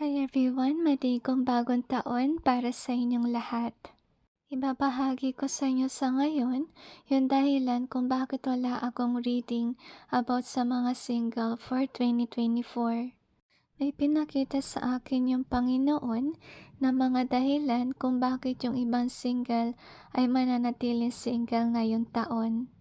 Hi everyone! Maligong bagong taon para sa inyong lahat. Ibabahagi ko sa inyo sa ngayon yung dahilan kung bakit wala akong reading about sa mga single for 2024. May pinakita sa akin yung Panginoon na mga dahilan kung bakit yung ibang single ay mananatiling single ngayong taon.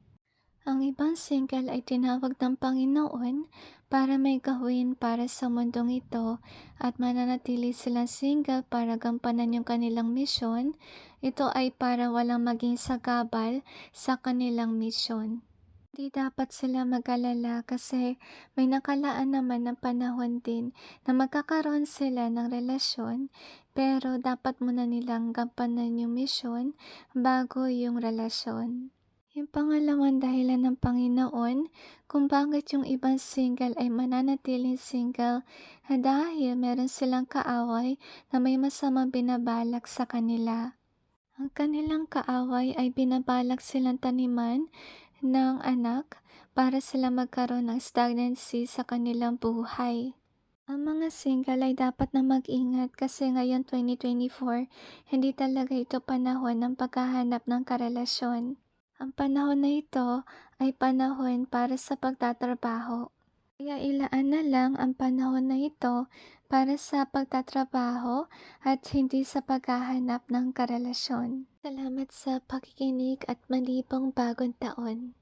Ang ibang single ay tinawag ng Panginoon para may gawin para sa mundong ito at mananatili silang single para gampanan yung kanilang misyon. Ito ay para walang maging sagabal sa kanilang misyon. Di dapat sila mag-alala kasi may nakalaan naman ng panahon din na magkakaroon sila ng relasyon pero dapat muna nilang gampanan yung misyon bago yung relasyon. Yung pangalawang dahilan ng Panginoon kung bakit yung ibang single ay mananatiling single ah, dahil meron silang kaaway na may masamang binabalak sa kanila. Ang kanilang kaaway ay binabalak silang taniman ng anak para sila magkaroon ng stagnancy sa kanilang buhay. Ang mga single ay dapat na mag-ingat kasi ngayon 2024, hindi talaga ito panahon ng paghahanap ng karelasyon. Ang panahon na ito ay panahon para sa pagtatrabaho. Kaya ilaan na lang ang panahon na ito para sa pagtatrabaho at hindi sa paghahanap ng karelasyon. Salamat sa pakikinig at malibong bagong taon.